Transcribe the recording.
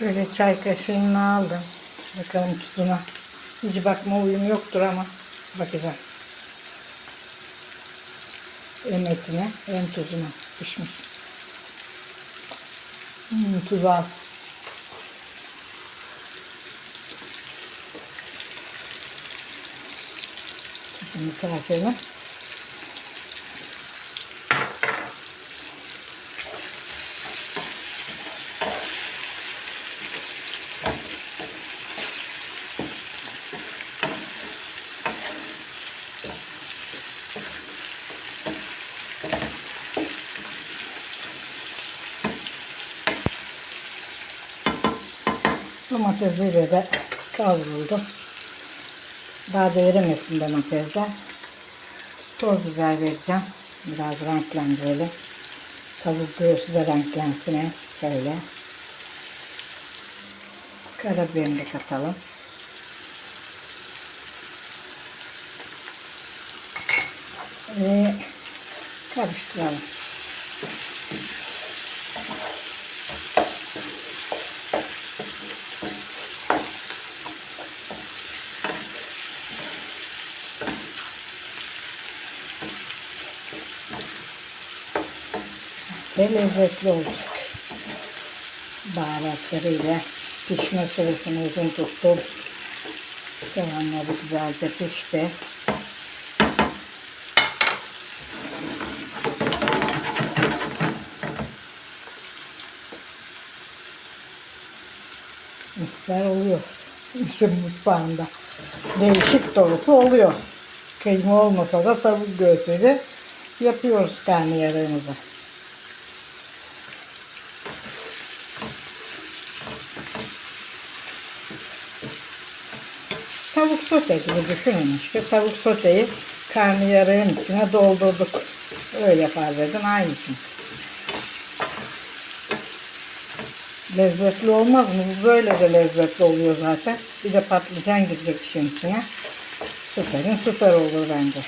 Şöyle çay kaşığını aldım. Bakalım tuzuna. Hiç bakma uyum yoktur ama bakacağım. Hem etine hem tuzuna pişmiş. Hmm, tuz az. Şimdi tarafını. Domatesiyle de kavruldu. Daha da erimesin domatesler. Toz biber vereceğim. Biraz renklendirelim. Tavuk göğsü de renklensin. Şöyle. Karabiberini de katalım. Ve karıştıralım. Ve lezzetli olacak. Baharatlarıyla pişme süresini uzun tuttum. Soğanları güzelce pişti. Misler oluyor. Bizim mutfağında. Değişik doğrusu oluyor. Kıyma olmasa da tavuk göğsüyle yapıyoruz karnıyarığımızı. Tavuk sote gibi düşünün işte. Tavuk soteyi karnıyarığın içine doldurduk. Öyle farz edin aynısını. Lezzetli olmaz mı? Böyle de lezzetli oluyor zaten. Bir de patlıcan girecek işin içine. Süperin süper olur bence.